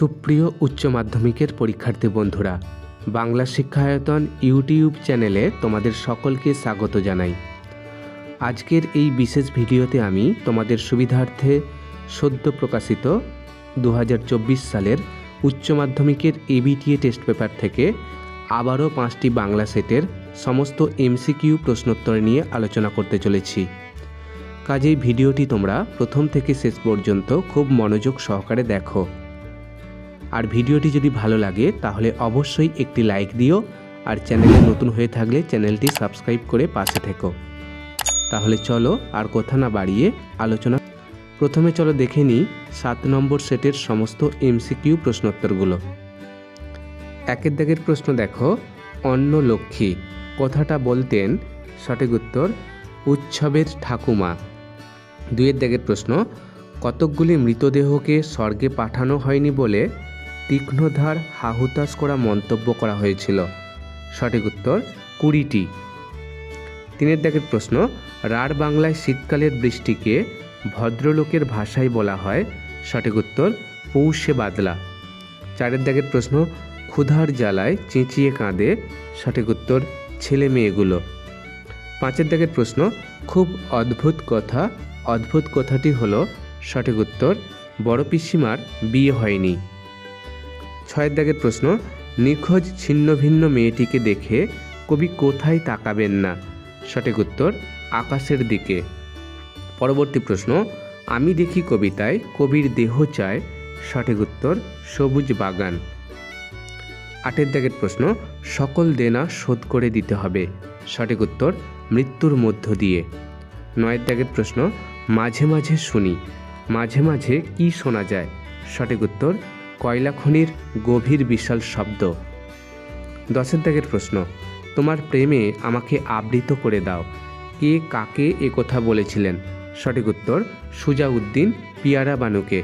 সুপ্রিয় উচ্চ মাধ্যমিকের পরীক্ষার্থী বন্ধুরা, বাংলা শিক্ষায়তন ইউটিউব চ্যানেলে তোমাদের সকলকে স্বাগত জানাই। আজকের এই বিশেষ ভিডিওতে আমি তোমাদের সুবিধার্থে সদ্য প্রকাশিত দু হাজার চব্বিশ সালের উচ্চ মাধ্যমিকের এবিটিএ টেস্ট পেপার থেকে আবারও পাঁচটি বাংলা সেটের সমস্ত এমসিকিউ প্রশ্নোত্তর নিয়ে আলোচনা করতে চলেছি। কাজেই ভিডিওটি তোমরা প্রথম থেকে শেষ পর্যন্ত খুব মনোযোগ সহকারে দেখো। আর ভিডিওটি যদি ভালো লাগে, তাহলে অবশ্যই একটি লাইক দিও আর চ্যানেলে নতুন হয়ে থাকলে চ্যানেলটি সাবস্ক্রাইব করে পাশে থেকো। তাহলে চলো আর কথা না বাড়িয়ে আলোচনা প্রথমে চলো দেখে নিই সাত নম্বর সেটের সমস্ত এমসিকিউ প্রশ্নোত্তরগুলো। একের দাগের প্রশ্ন দেখো অন্ন লক্ষ্মী, কথাটা বলতেন সঠিক উত্তর, উৎসবের ঠাকুমা। দুইয়ের দাগের প্রশ্ন, কতকগুলি মৃতদেহকে স্বর্গে পাঠানো হয়নি বলে তীক্ষ্ণধার হাহুতাশ করা মন্তব্য করা হয়েছিল। সঠিক উত্তর কুড়িটি। তিনের দাগের প্রশ্ন, রাঢ় বাংলায় শীতকালের বৃষ্টিকে ভদ্রলোকের ভাষায় বলা হয়। সঠিক উত্তর, পৌষে বাদলা। চারের দাগের প্রশ্ন, ক্ষুধার জ্বালায় চেঁচিয়ে কাঁদে। সঠিক উত্তর, ছেলে মেয়েগুলো। পাঁচের দাগের প্রশ্ন, খুব অদ্ভুত কথা, অদ্ভুত কথাটি হলো। সঠিক উত্তর, বড় পিসিমার বিয়ে হয়নি। ছয়ের দাগের প্রশ্ন, নিখোঁজ ছিন্ন ভিন্ন মেয়েটিকে দেখে কবি কোথায় তাকাবেন না? সঠিক উত্তর, আকাশের দিকে। পরবর্তী প্রশ্ন, আমি দেখি কবিতায় কবির দেহ চায়। সঠিক উত্তর, সবুজ বাগান। আটের দাগের প্রশ্ন, সকল দেনা শোধ করে দিতে হবে। সঠিক উত্তর, মৃত্যুর মধ্য দিয়ে। নয়ের দাগের প্রশ্ন, মাঝে মাঝে শুনি। মাঝে মাঝে কি শোনা যায়? সঠিক উত্তর কয়লা খনির গভীর বিশাল শব্দ। দশের দাগের প্রশ্ন, তোমার প্রেমে আমাকে আবৃত করে দাও। কে কাকে এ কথা বলেছিলেন? সঠিক উত্তর, সুজাউদ্দিন পিয়ারা বানুকে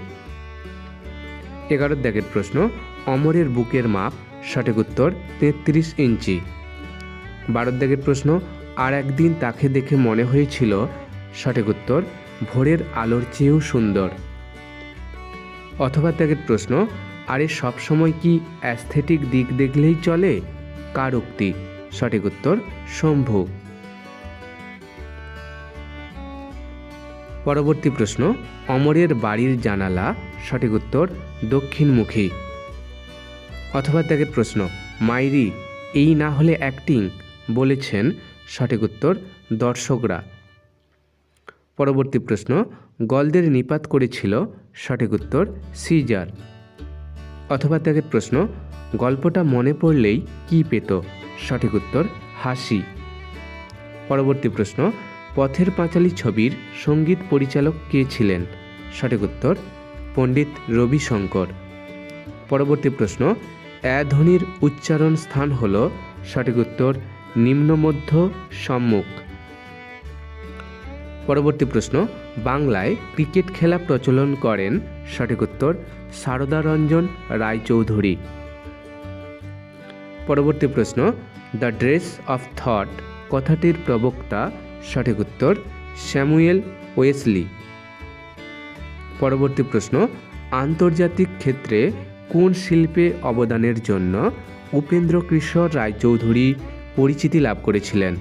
এগারো দাগের প্রশ্ন, অমরের বুকের মাপ, সঠিক উত্তর, তেত্রিশ ইঞ্চি। বারোর দাগের প্রশ্ন, আর একদিন তাকে দেখে মনে হয়েছিল, সঠিক উত্তর, ভোরের আলোর চেয়েও সুন্দর। অথবা ত্যাগের প্রশ্ন, আরে সবসময় কি অ্যাস্থেটিক দিক দেখলেই চলে? কার উক্তি? সঠিক উত্তর, শম্ভু। পরবর্তী প্রশ্ন, অমরের বাড়ির জানালা, সঠিক উত্তর, দক্ষিণমুখী। অথবা ত্যাগের প্রশ্ন, মাইরি, এই না হলে অ্যাক্টিং বলেছেন, সঠিক উত্তর, দর্শকরা। পরবর্তী প্রশ্ন, গলদের নিপাত করেছিল সঠিক উত্তর সিজার অথবা ত্যাগের প্রশ্ন, গল্পটা মনে পড়লেই কি পেত? সঠিক উত্তর, হাসি। পরবর্তী প্রশ্ন, পথের পাঁচালী ছবির সংগীত পরিচালক কে ছিলেন? সঠিক উত্তর, পণ্ডিত রবিশঙ্কর। পরবর্তী প্রশ্ন অ্যা ধ্বনির উচ্চারণ স্থান হল? সঠিক উত্তর, নিম্নমধ্য সম্মুখ। পরবর্তী প্রশ্ন, বাংলায় ক্রিকেট খেলা প্রচলন করেন, সঠিক উত্তর সারদারঞ্জন রায়চৌধুরী। পরবর্তী প্রশ্ন, দ্য ড্রেস অফ থট, কথাটির প্রবক্তা, সঠিক উত্তর, স্যামুয়েল ওয়েসলি। পরবর্তী প্রশ্ন, আন্তর্জাতিক ক্ষেত্রে কোন শিল্পে অবদানের জন্য উপেন্দ্র কৃষ্ণ রায়চৌধুরী পরিচিতি লাভ করেছিলেন?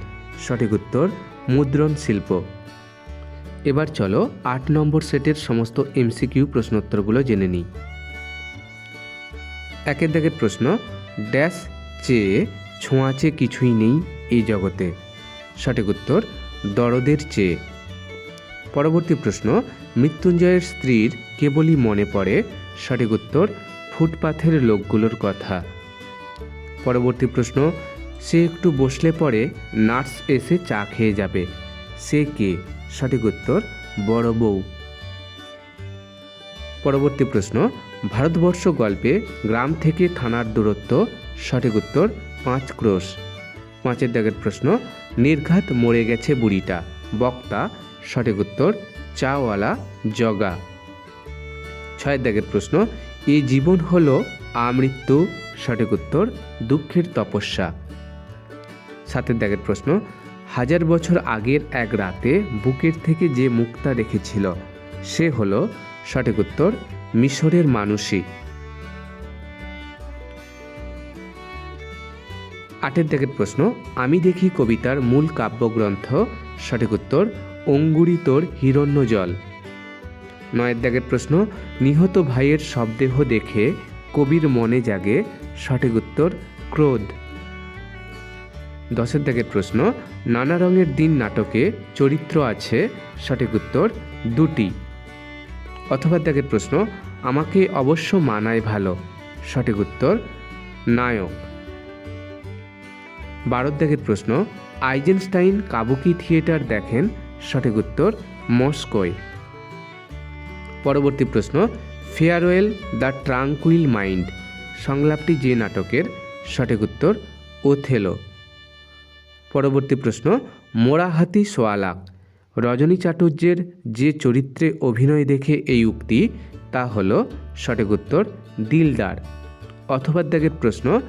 সঠিক উত্তর, মুদ্রণ শিল্প। এবার চলো আট নম্বর সেটের সমস্ত এমসিকিউ প্রশ্নোত্তরগুলো জেনে নিই। একের দাগের প্রশ্ন, ড্যাশ চেয়ে ছোঁয়াচে কিছুই নেই এই জগতে। সঠিক উত্তর, দরদের চেয়ে। পরবর্তী প্রশ্ন, মৃত্যুঞ্জয়ের স্ত্রীর কেবলই মনে পড়ে? সঠিক উত্তর, ফুটপাথের লোকগুলোর কথা। পরবর্তী প্রশ্ন, সে একটু বসলে পরে নার্স এসে চা খেয়ে যাবে। সে কে? সঠিক উত্তর, বড় বউ। পরবর্তী প্রশ্ন, ভারতবর্ষ গল্পে গ্রাম থেকে থানার দূরত্ব, সঠিক উত্তর, পাঁচ ক্রোশ। পাঁচের দাগের প্রশ্ন, নির্ঘাত মরে গেছে বুড়িটা, বক্তা, সঠিক উত্তর, চাওয়ালা, জগা। ছয়ের দাগের প্রশ্ন এই জীবন হল আমৃত্যু, সঠিক উত্তর, দুঃখের তপস্যা। সাতের দাগের প্রশ্ন হাজার বছর আগের এক রাতে বুকের থেকে যে মুক্তা রেখেছিল সে হল সঠিক উত্তর, মিশরের মানুষই। আটের দেখের প্রশ্ন, আমি দেখি কবিতার মূল কাব্যগ্রন্থ, সঠিক উত্তর অঙ্গুরি তোর হিরণ্য জল নয়ের দাগের প্রশ্ন, নিহত ভাইয়ের শবদেহ দেখে কবির মনে জাগে সঠিক উত্তর, ক্রোধ। দশের দাগের প্রশ্ন, নানা রঙের দিন নাটকে চরিত্র আছে, সঠিক উত্তর দুটি। অথবা দাগের প্রশ্ন, আমাকে অবশ্য মানায় ভালো, সঠিক উত্তর নায়ক। বারো দাগের প্রশ্ন, আইজেনস্টাইন কাবুকি থিয়েটার দেখেন, সঠিক উত্তর মস্কোয়। পরবর্তী প্রশ্ন, ফেয়ারওয়েল দ্য ট্রাঙ্কুইল মাইন্ড, সংলাপটি যে নাটকের, সঠিক উত্তর ওথেলো। পরবর্তী প্রশ্ন মোড়াহাতি সোয়ালাক রজনী চাটুর্যের যে চরিত্রে অভিনয় দেখে এই উক্তি, তা হল সঠিক উত্তর, দিলদার। অথবা দাগের প্রশ্ন,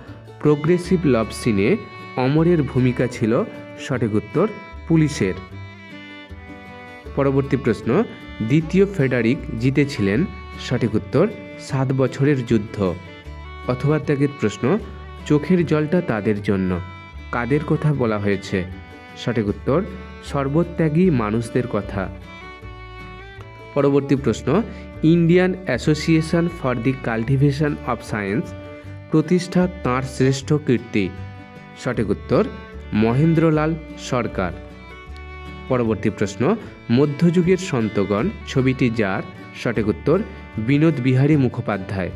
প্রোগ্রেসিভ লাভ সিনে অমরের ভূমিকা ছিল সঠিক উত্তর, পুলিশের। পরবর্তী প্রশ্ন, দ্বিতীয় ফেডারিক জিতেছিলেন সঠিক উত্তর, সাত বছরের যুদ্ধ। অথবা ত্যাগের প্রশ্ন, চোখের জলটা তাদের জন্য। কাদের কথা বলা হয়েছে? সঠিক উত্তর, সর্বত্যাগী মানুষদের কথা। পরবর্তী প্রশ্ন, Indian association for the cultivation of science প্রতিষ্ঠা তাঁর শ্রেষ্ঠ কীর্তি? সঠিক উত্তর, মহেন্দ্রলাল সরকার। পরবর্তী প্রশ্ন, মধ্যযুগের সন্তগণ, ছবিটি যার? সঠিক উত্তর, বিনোদ বিহারী মুখোপাধ্যায়।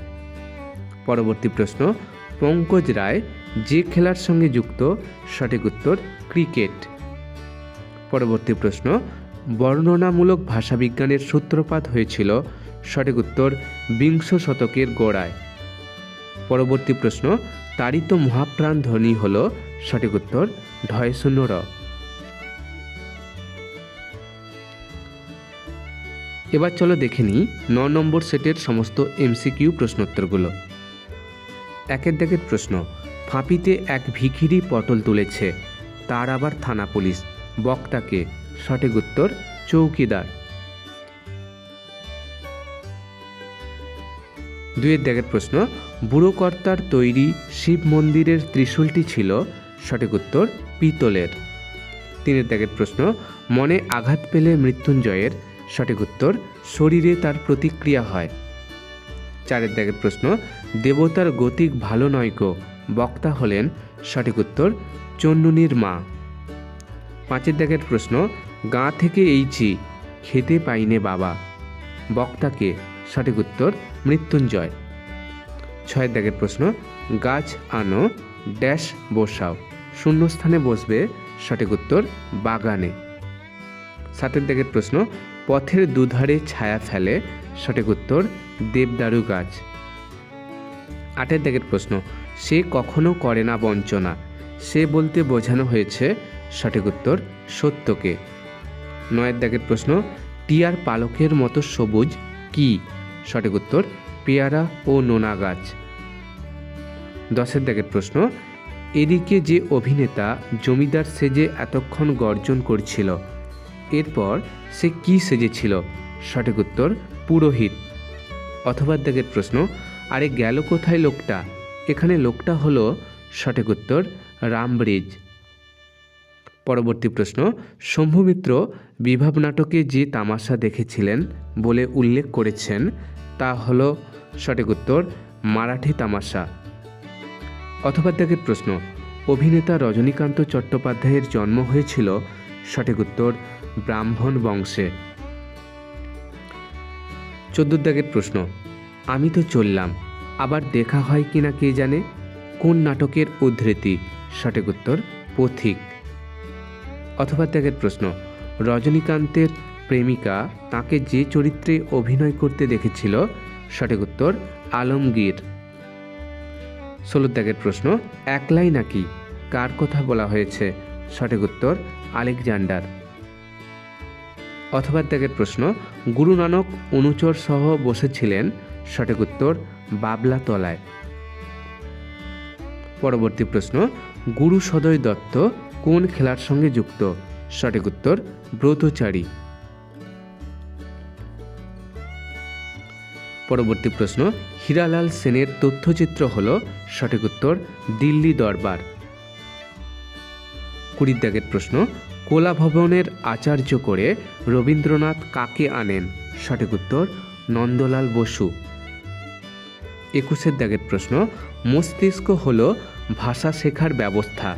পরবর্তী প্রশ্ন, পঙ্কজ রায় যে খেলার সঙ্গে যুক্ত, সঠিক উত্তর ক্রিকেট। পরবর্তী প্রশ্ন, বর্ণনামূলক ভাষাবিজ্ঞানের সূত্রপাত হয়েছিল, সঠিক উত্তর বিংশ শতকের গোড়ায়। পরবর্তী প্রশ্ন, তারিত মহাপ্রাণ ধ্বনি হল, সঠিক উত্তর ঢয় শূন্য র এবার চলো দেখে নিই ন নম্বর সেটের সমস্ত এমসিকিউ প্রশ্নোত্তরগুলো। একের দাগের প্রশ্ন, ফাঁপিতে এক ভিখিরি পটল তুলেছে। তার আবার থানা পুলিশ, বক্তাকে সঠিক উত্তর চৌকিদার। দুয়ের দাগের প্রশ্ন বুড়ো কর্তার তৈরি শিব মন্দিরের ত্রিশূলটি ছিল? সঠিক উত্তর, পিতলের। তিনের দাগের প্রশ্ন, মনে আঘাত পেলে মৃত্যুঞ্জয়ের? সঠিক উত্তর, শরীরে তার প্রতিক্রিয়া হয়। চারের দাগের প্রশ্ন দেবতার গতিক ভালো নয় গো। বক্তা হলেন সঠিক উত্তর চন্নুনির মা। পাঁচের দাগের প্রশ্ন, গা থেকে এইছি খেতে পাইনে বাবা? বক্তাকে সঠিক উত্তর, মৃত্যুঞ্জয়। ছয়ের দাগের প্রশ্ন, গাছ আনো, ড্যাশ বসাও। শূন্যস্থানে বসবে, সঠিক উত্তর, বাগানে। সাতের দাগের প্রশ্ন, পথের দুধারে ছায়া ফেলে? সঠিক উত্তর, দেবদারু গাছ। আটের দাগের প্রশ্ন, সে কখনো করে না বঞ্চনা? সে বলতে বোঝানো হয়েছে সঠিক উত্তর, সত্যকে। নয়ের দাগের প্রশ্ন, টিয়ার পালকের মতো সবুজ কি? সঠিক উত্তর, পেয়ারা ও নোনা গাছ। দশের দাগের প্রশ্ন, এদিকে যে অভিনেতা জমিদার সেজে এতক্ষণ গর্জন করছিল, এরপর সে কি সেজেছিল? সঠিক উত্তর, পুরোহিত। অথবা দাগের প্রশ্ন আরে গেল কোথায় লোকটা? এখানে লোকটা হলো, সঠিক উত্তর, রামব্রিজ। পরবর্তী প্রশ্ন, শম্ভুমিত্র বিভাব নাটকে যে তামাশা দেখেছিলেন বলে উল্লেখ করেছেন, তা হলো, সঠিক উত্তর, মারাঠি তামাশা। অথবা দাগের প্রশ্ন, অভিনেতা রজনীকান্ত চট্টোপাধ্যায়ের জন্ম হয়েছিল, সঠিক উত্তর, ব্রাহ্মণ বংশে। চোদ্দ দাগের প্রশ্ন আমি তো চললাম, আবার দেখা হয় কি না কে জানে? কোন নাটকের উদ্ধৃতি? সঠিক উত্তর, পথিক। অথবা ত্যাগের প্রশ্ন, রজনীকান্তের প্রেমিকা তাকে যে চরিত্রে অভিনয় করতে দেখেছিল? সঠিক উত্তর, আলমগীর। ষোলো ত্যাগের প্রশ্ন, একলাই নাকি? কার কথা বলা হয়েছে? সঠিক উত্তর, আলেকজান্ডার। অথবা ত্যাগের প্রশ্ন গুরু নানক অনুচর সহ বসেছিলেন সঠিক উত্তর বাবলা তলায় পরবর্তী প্রশ্ন, গুরু সদয় দত্ত কোন খেলার সঙ্গে যুক্ত? সঠিক উত্তর, ব্রতচারী। পরবর্তী প্রশ্ন, হীরালাল সেনের তথ্যচিত্র হল সঠিক উত্তর, দিল্লি দরবার। কুড়ির দাগের প্রশ্ন কোলা ভবনের আচার্য করে রবীন্দ্রনাথ কাকে আনেন? সঠিক উত্তর, নন্দলাল বসু। একুশের দাগের প্রশ্ন, মস্তিষ্ক হল ভাষা শেখার ব্যবস্থা।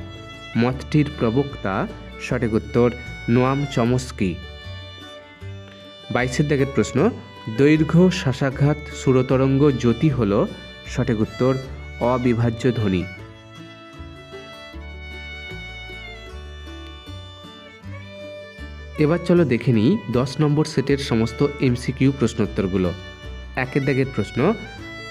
মতটির প্রবক্তা, সঠিক উত্তর নোয়াম চমস্কি। বাইশের দাগের প্রশ্ন, দৈর্ঘ্য শ্বাসাঘাত সুরতরঙ্গ, জ্যোতি হল সঠিক উত্তর অবিভাজ্য ধ্বনি। এবার চলো দেখে নিই দশ নম্বর সেটের সমস্ত এমসিকিউ প্রশ্নোত্তরগুলো। একের দাগের প্রশ্ন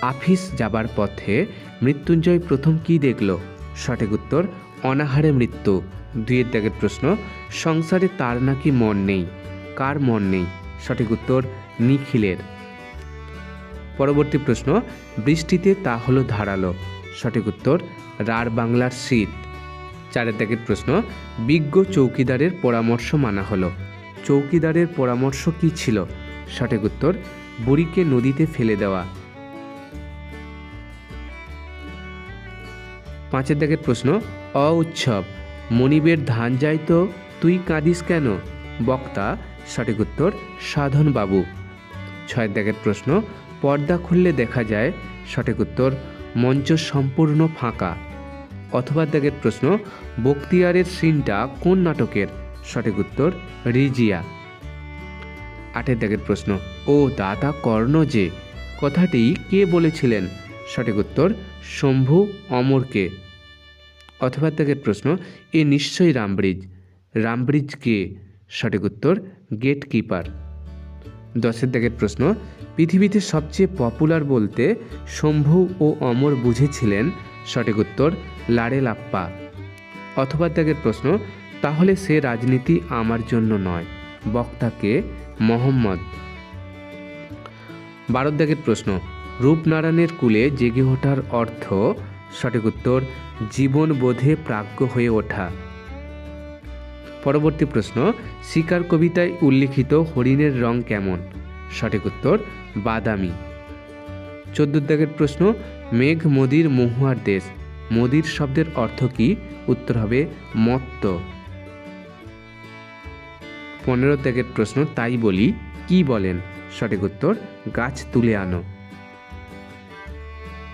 আফিস যাবার পথে মৃত্যুঞ্জয় প্রথম কি দেখল? সঠিক উত্তর, অনাহারে মৃত্যু। দুইয়ের দাগের প্রশ্ন, সংসারে তার নাকি মন নেই? কার মন নেই? সঠিক উত্তর, নিখিলের। পরবর্তী প্রশ্ন, বৃষ্টিতে তা হলো ধারালো। সঠিক উত্তর, রার বাংলার শীত। চারের দাগের প্রশ্ন, বিজ্ঞ চৌকিদারের পরামর্শ মানা হলো। চৌকিদারের পরামর্শ কি ছিল? সঠিক উত্তর, বুড়িকে নদীতে ফেলে দেওয়া। পাঁচের দাগের প্রশ্ন অ উৎসব মনিবের ধান যাই তো তুই কাঁদিস কেন? বক্তা, সঠিক উত্তর সাধন বাবু ছয়ের দাগের প্রশ্ন, পর্দা খুললে দেখা যায়, সঠিক উত্তর, মঞ্চ সম্পূর্ণ ফাঁকা। অথবা দাগের প্রশ্ন, বক্তিয়ারের সিনটা কোন নাটকের? সঠিক উত্তর, রিজিয়া। আটের দাগের প্রশ্ন, ও দাদা কর্ণ যে? কথাটি কে বলেছিলেন? সঠিক উত্তর শম্ভু অমরকে? অথবা দাগের প্রশ্ন, এ নিশ্চয়ই রামব্রিজ। রামব্রিজ কে? সঠিক উত্তর গেট কিপার দশের দাগের প্রশ্ন, পৃথিবীতে সবচেয়ে পপুলার বলতে শম্ভু ও অমর বুঝেছিলেন? সঠিক উত্তর, লাড়ে লাপ্পা। অথবা দাগের প্রশ্ন, তাহলে সে রাজনীতি আমার জন্য নয় বক্তাকে মোহাম্মদ। বারো দাগের প্রশ্ন রূপনারায়ণের কুলে জেগে ওঠার অর্থ, সঠিক উত্তর, জীবন বোধে প্রাজ্ঞ হয়ে ওঠা। পরবর্তী প্রশ্ন, শিকার কবিতায় উল্লিখিত হরিণের রং কেমন? সঠিক উত্তর, বাদামি। চোদ্দ দাগের প্রশ্ন, মেঘ, মোদির মহুয়ার দেশ। মোদির শব্দের অর্থ কি? উত্তর হবে, মত্ত। পনেরো ত্যাগের প্রশ্ন, তাই বলি, কি বলেন? সঠিক উত্তর, গাছ তুলে আনো।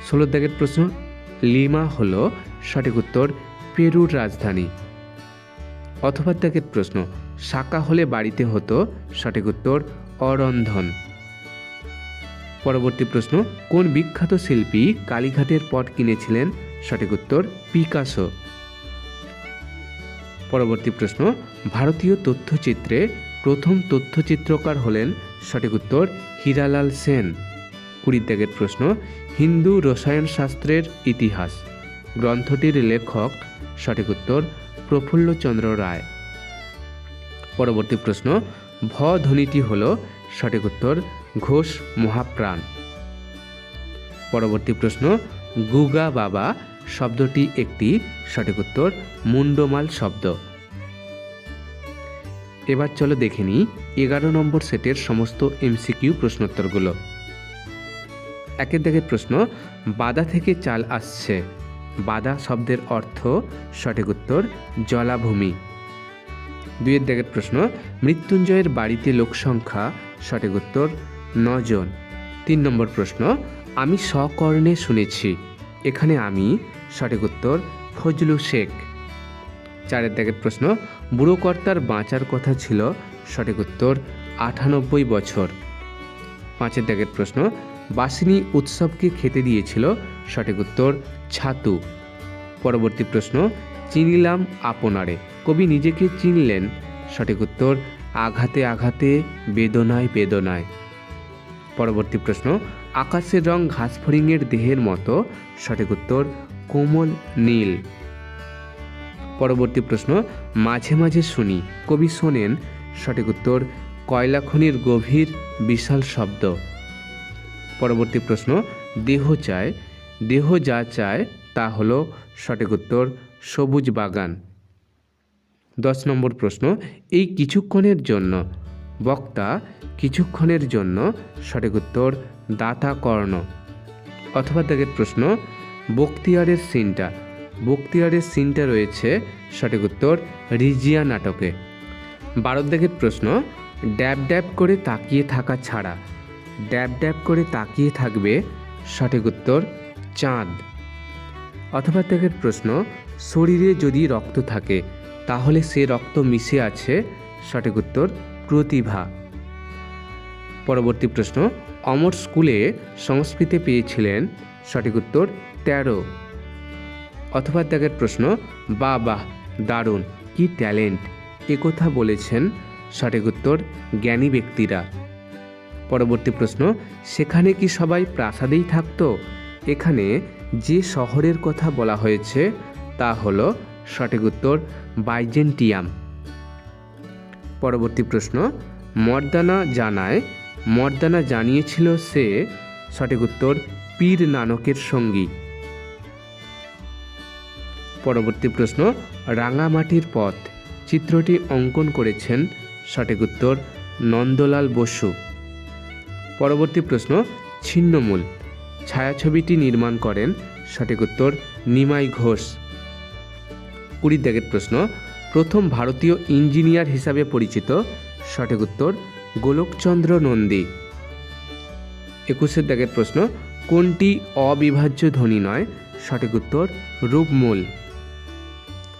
ষোলো দাগের প্রশ্ন, লিমা হল সঠিক উত্তর পেরুর রাজধানী। অথবা দাগের প্রশ্ন শাকা হলে বাড়িতে হতো সঠিক উত্তর অরন্ধন। পরবর্তী প্রশ্ন, কোন বিখ্যাত শিল্পী কালীঘাটের পট কিনেছিলেন সঠিক উত্তর পিকাসো? পরবর্তী প্রশ্ন, ভারতীয় তথ্যচিত্রে প্রথম তথ্যচিত্রকার হলেন সঠিক উত্তর হীরালাল সেন। কুড়ি ত্যাগের প্রশ্ন, হিন্দু রসায়ন শাস্ত্রের ইতিহাস। গ্রন্থটির লেখক, সঠিক উত্তর, প্রফুল্লচন্দ্র রায়। পরবর্তী প্রশ্ন, ভ ধ্বনিটি হল, সঠিক উত্তর, ঘোষ মহাপ্রাণ। পরবর্তী প্রশ্ন, গুগা বাবা, শব্দটি একটি, সঠিক উত্তর, মুন্ডমাল শব্দ। এবার চলো দেখে নিই, এগারো নম্বর সেটের সমস্ত এমসিকিউ প্রশ্নোত্তরগুলো। একের দাগের প্রশ্ন, বাদা থেকে চাল আসছে। বাদা শব্দের অর্থ সঠিক উত্তর, জলাভূমি। দুইয়ের দাগের প্রশ্ন, মৃত্যুঞ্জয়ের বাড়িতে লোকসংখ্যা সঠিক উত্তর, নজন। তিন নম্বর প্রশ্ন, আমি সকর্ণে শুনেছি, এখানে আমি সঠিক উত্তর ফজলু শেখ। চারের দাগের প্রশ্ন বুড়ো কর্তার বাঁচার কথা ছিল সঠিক উত্তর আটানব্বই বছর। পাঁচের দাগের প্রশ্ন, বাসিনী উৎসবকে খেতে দিয়েছিল, সঠিক উত্তর, ছাতু। পরবর্তী প্রশ্ন, চিনিলাম আপনারে। কবি নিজেকে চিনলেন, সঠিক উত্তর, আঘাতে আঘাতে, বেদনায় বেদনায়। পরবর্তী প্রশ্ন, আকাশের রং ঘাসফড়িংয়ের দেহের মতো, সঠিক উত্তর, কোমল নীল। পরবর্তী প্রশ্ন, মাঝে মাঝে শুনি, কবি শোনেন, সঠিক উত্তর কয়লা খনির গভীর বিশাল শব্দ। পরবর্তী প্রশ্ন, দেহ চায়। দেহ যা চায় তা হলো সঠিক উত্তর, সবুজ বাগান। দশ নম্বর প্রশ্ন, এই কিছুক্ষণের জন্য, বক্তা কিছুক্ষণের জন্য সঠিক উত্তর, দাতা কর্ণ। অথবা দাগের প্রশ্ন, বক্তিয়ারের সিনটা। বক্তিয়ারের সিনটা রয়েছে সঠিক উত্তর, রিজিয়া নাটকে। বারো দাগের প্রশ্ন ড্যাব ড্যাব করে তাকিয়ে থাকা ছাড়া। ড্যাব ড্যাব করে তাকিয়ে থাকবে সঠিক উত্তর, চাঁদ। অথবা দাগের প্রশ্ন, শরীরে যদি রক্ত থাকে, তাহলে সে রক্ত মিশে আছে, সঠিক উত্তর, প্রতিভা। পরবর্তী প্রশ্ন, অমর স্কুলে সংস্কৃতে পেয়েছিলেন, সঠিক উত্তর, তেরো। অথবা ত্যাগের প্রশ্ন বা বাহ, দারুণ, কি ট্যালেন্ট কথা বলেছেন সঠিক উত্তর, জ্ঞানী ব্যক্তিরা। পরবর্তী প্রশ্ন, সেখানে কি সবাই প্রাসাদেই থাকতো? এখানে যে শহরের কথা বলা হয়েছে, তা হল সঠিক উত্তর, বাইজেন্টিয়াম। পরবর্তী প্রশ্ন, মর্দানা জানায়, মর্দানা জানিয়েছিল সে, সঠিক উত্তর, পীর নানকের সঙ্গী। পরবর্তী প্রশ্ন, রাঙামাটির পথ। চিত্রটি অঙ্কন করেছেন সঠিক উত্তর নন্দলাল বসু। পরবর্তী প্রশ্ন, ছিন্নমূল। ছায়াছবিটি নির্মাণ করেন সঠিক উত্তর নিমাই ঘোষ। কুড়ি দাগের প্রশ্ন, প্রথম ভারতীয় ইঞ্জিনিয়ার হিসাবে পরিচিত সঠিক উত্তর গোলকচন্দ্র নন্দী। একুশের দাগের প্রশ্ন, কোনটি অবিভাজ্য ধ্বনি নয় সঠিক উত্তর রূপমূল।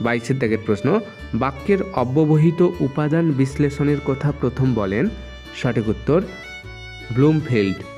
বাইশের দাগের প্রশ্ন বাক্যের অব্যবহিত উপাদান বিশ্লেষণের কথা প্রথম বলেন। সঠিক উত্তর ব্লুমফিল্ড।